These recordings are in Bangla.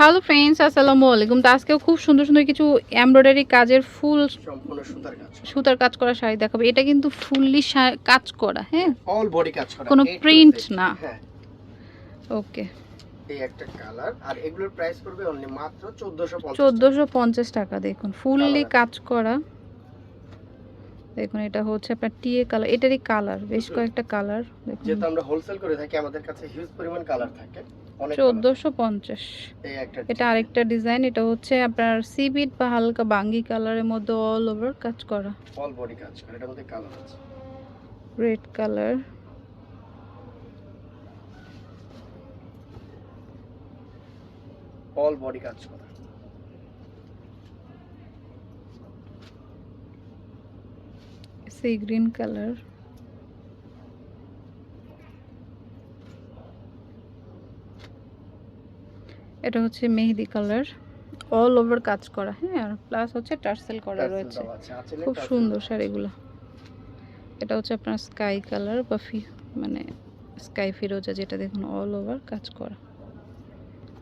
হ্যালো ফ্রেন্ডস আসসালামু আলাইকুম। তো আজকেও খুব সুন্দর সুন্দর কিছু এমব্রয়ডারি কাজের ফুল সুতার কাজ। করা শাড়ি দেখাবো। এটা কিন্তু ফুললি কাজ করা হ্যাঁ? অল বডি কাজ করা। কোনো Z। না। হ্যাঁ। ওকে এই একটা কালার আর এগুলোর প্রাইস পড়বে অনলি মাত্র 1450 চোদ্দোশো পঞ্চাশ টাকা দেখুন। ফুললি কাজ করা। দেখুন এটা হচ্ছে আপনার টিএ কালার এটারই কালার বেশ কয়েকটা কালার দেখুন। যেহেতু আমরা হোলসেল করে থাকি আমাদের কাছে হিউজ পরিমাণ কালার থাকে। চোদ্দোশো এটা আরেকটা ডিজাইন এটা হচ্ছে আপনার সিবিট বা হালকা বাঙ্গি কালারের মধ্যে অল ওভার কাজ করা। অল বডি কাজ করা এটার মধ্যে কালার আছে। রেড কালার অল বডি কাজ করা। Sea green colour. এটা হচ্ছে মেহেদি কালার। অল ওভার কাজ করা হ্যাঁ আর প্লাস হচ্ছে টার্সেল করা রয়েছে। খুব সুন্দর। শাড়িগুলো এটা হচ্ছে আপনার স্কাই কালার বা ফি মানে স্কাই ফিরোজা যেটা দেখুন অল ওভার কাজ করা।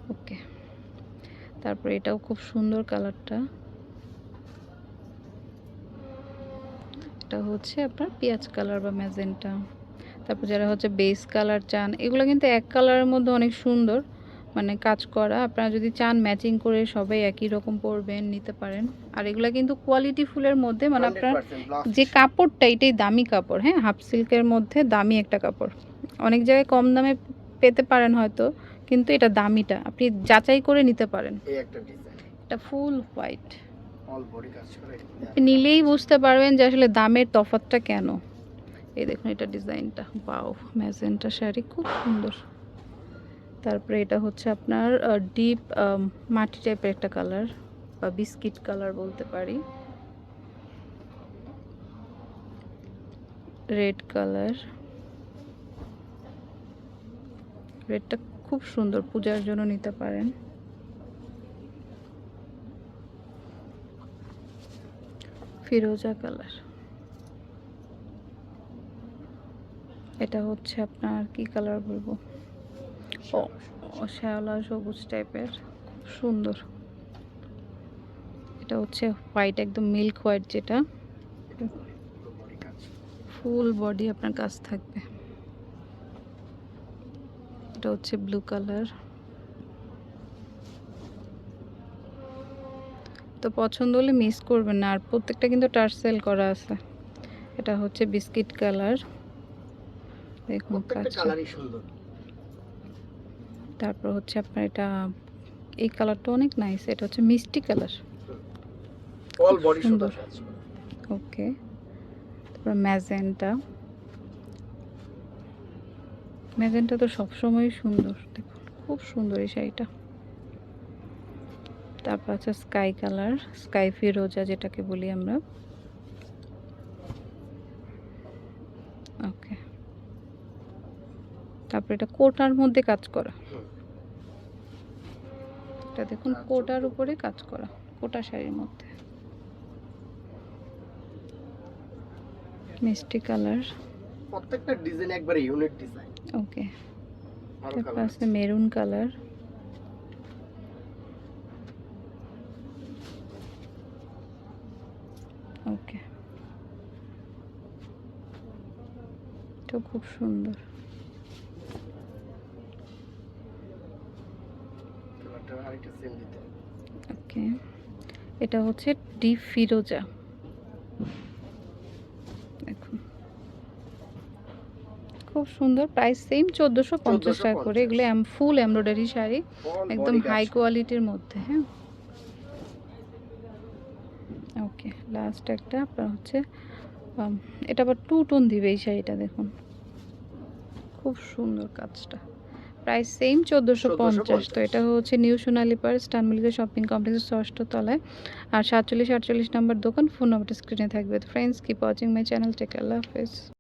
ওকে তারপর এটাও খুব সুন্দর কালারটা এটা হচ্ছে আপনার পেঁয়াজ কালার বা ম্যাজেন্টা। তারপর যারা হচ্ছে বেস কালার চান এগুলো কিন্তু এক কালারের মধ্যে অনেক সুন্দর মানে কাজ করা। আপনারা যদি চান ম্যাচিং করে সবাই একই রকম পরবেন নিতে পারেন। আর এগুলো কিন্তু কোয়ালিটি ফুলের মধ্যে মানে আপনার যে কাপড়টা এটাই দামি কাপড় হ্যাঁ? হাফ সিল্কের মধ্যে দামি একটা কাপড়। অনেক জায়গায় কম দামে পেতে পারেন হয়তো কিন্তু এটা দামিটা। আপনি যাচাই করে নিতে পারেন। একটা এটা ফুল হোয়াইট। নিলেই বুঝতে পারবেন যে আসলে দামের তফাৎটা কেন। এই দেখুন এটা ডিজাইনটা। বাও ম্যাজেন্টা শাড়ি, খুব সুন্দর। তারপরে এটা হচ্ছে আপনার ডিপ মাটি টাইপের একটা কালার বা বিস্কিট কালার বলতে পারি। রেড কালার রেডটা খুব সুন্দর, পূজার জন্য নিতে পারেন। ফিরোজা কালার। এটা হচ্ছে আপনার কি কালার বলব? শ্যাওলা সবুজ টাইপের, খুব সুন্দর। এটা হচ্ছে হোয়াইট একদম মিল্ক হোয়াইট যেটা। ফুল বডি আপনার কাজ থাকবে। এটা হচ্ছে ব্লু কালার তো পছন্দ হলে মিস করবেন না। আর প্রত্যেকটা কিন্তু টার্সেল করা আছে। এটা হচ্ছে বিস্কিট কালার। দেখুন তারপর হচ্ছে আপনার এটা এই কালারটা অনেক নাইস এটা হচ্ছে মিষ্টি কালার। অল বডি সুন্দর। ওকে। তারপর ম্যাজেন্টা। ম্যাজেন্টা তো সবসময় সুন্দর। দেখুন খুব সুন্দর এই শাড়িটা। তারপর আছে স্কাই কালার স্কাই ফিরোজা যেটাকে বলি আমরা। ওকে। তারপর এটা কোটার মধ্যে কাজ করা। এটা দেখুন আচ্ছা। কোটার উপরে কাজ করা কোটা শাড়ির মধ্যে। মিষ্টি কালার। প্রত্যেকটা ডিজাইন একবারে ইউনিক ডিজাইন। ওকে। তারপর আছে। Maroon colour. ওকে। এটা খুব সুন্দর। ওকে। এটা হচ্ছে ডিপ ফিরোজা। দেখুন। খুব সুন্দর প্রাইস সেম চোদ্দোশো পঞ্চাশ টাকা করে। 1450 এগুলো ফুল এমব্রয়ডারি শাড়ি একদম হাই কোয়ালিটির মধ্যে হ্যাঁ। ওকে লাস্ট একটা আপনার হচ্ছে এটা আবার টু টোন দিবে এই শাড়িটা দেখুন। খুব সুন্দর কাজটা। প্রাইস সেম চোদ্দোশো পঞ্চাশ। তো এটা হচ্ছে নিউ সোনালি পার্স স্টান মিলিকা শপিং কমপ্লেক্সের ষষ্ঠ তলায়। আর সাতচল্লিশ আটচল্লিশ নম্বর দোকান ফোন নম্বরটা স্ক্রিনে থাকবে। তো friends keep watching my channel take আল্লাহ হাফেজ